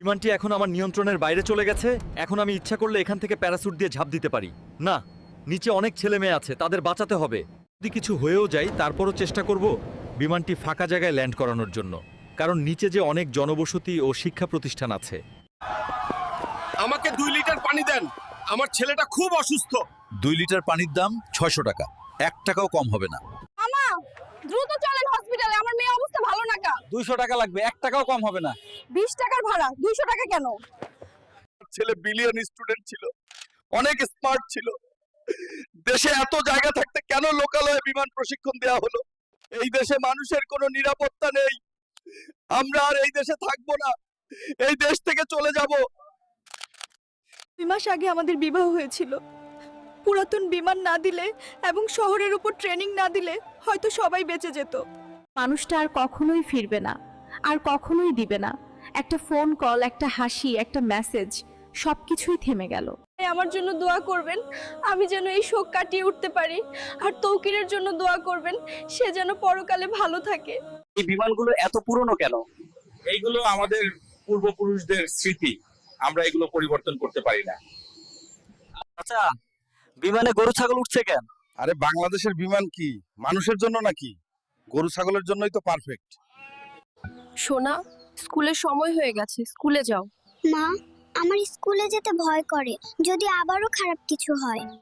বিমানটি এখন আমার নিয়ন্ত্রণের বাইরে চলে গেছে। এখন আমি ইচ্ছা করলে এখান থেকে প্যারাসুট দিয়ে ঝাঁপ দিতে পারি। না নিচে অনেক ছেলে মেয়ে আছে তাদের বাঁচাতে হবে। যদি কিছু হয়েও যায় তারপরও চেষ্টা করব বিমানটি ফাঁকা জায়গায় ল্যান্ড করানোর জন্য। কারণ নিচে যে অনেক জনবসতি ও শিক্ষা প্রতিষ্ঠান আছে। আমাকে দুই লিটার পানি দেন। আমার ছেলেটা খুব অসুস্থ। দুই লিটার পানির দাম ছয়শো টাকা। এক টাকাও কম হবে না। মামা দ্রুত চলেন হসপিটালে আমার মেয়ে অবস্থা ভালো না কা দুইশো টাকা লাগবে এক টাকাও কম হবে না। বিশ টাকার ভাড়া দুইশো টাকা কেন? ছেলে বিলিয়ন স্টুডেন্ট ছিল অনেক স্মার্ট ছিল। দেশে এত জায়গা থাকতে কেন লোকালয়ে বিমান প্রশিক্ষণ দেওয়া হলো? এই দেশে মানুষের কোনো নিরাপত্তা নেই। আমরা আর এই দেশে থাকব না এই দেশ থেকে চলে যাব। দুই মাস আগে আমাদের বিবাহ হয়েছিল। পুরাতন বিমান না দিলে এবং শহরের উপর ট্রেনিং না দিলে হয়তো সবাই বেঁচে যেত। মানুষটা আর কখনোই ফিরবে না আর কখনোই দিবে না। একটা ফোন কল একটা হাসি একটা মেসেজ সবকিছুই থেমে গেল। আমার জন্য দোয়া করবেন আমি যেন এই শোক কাটিয়ে উঠতে পারি। আর তৌকিরের জন্য দোয়া করবেন সে যেন পরকালে ভালো থাকে। এই বিমানগুলো এত পুরনো কেন? এইগুলো আমাদের পূর্বপুরুষদের স্মৃতি। আমরা এগুলো পরিবর্তন করতে পারি না। আচ্ছা বিমানে গরু ছাগল উঠছে কেন? আরে বাংলাদেশের বিমান কি? মানুষের জন্য নাকি? গরু ছাগলের জন্যই তো পারফেক্ট সোনা স্কুলের সময় হয়ে গেছে, স্কুলে যাও। মা, আমার স্কুলে যেতে ভয় করে। যদি আবারও খারাপ কিছু হয়।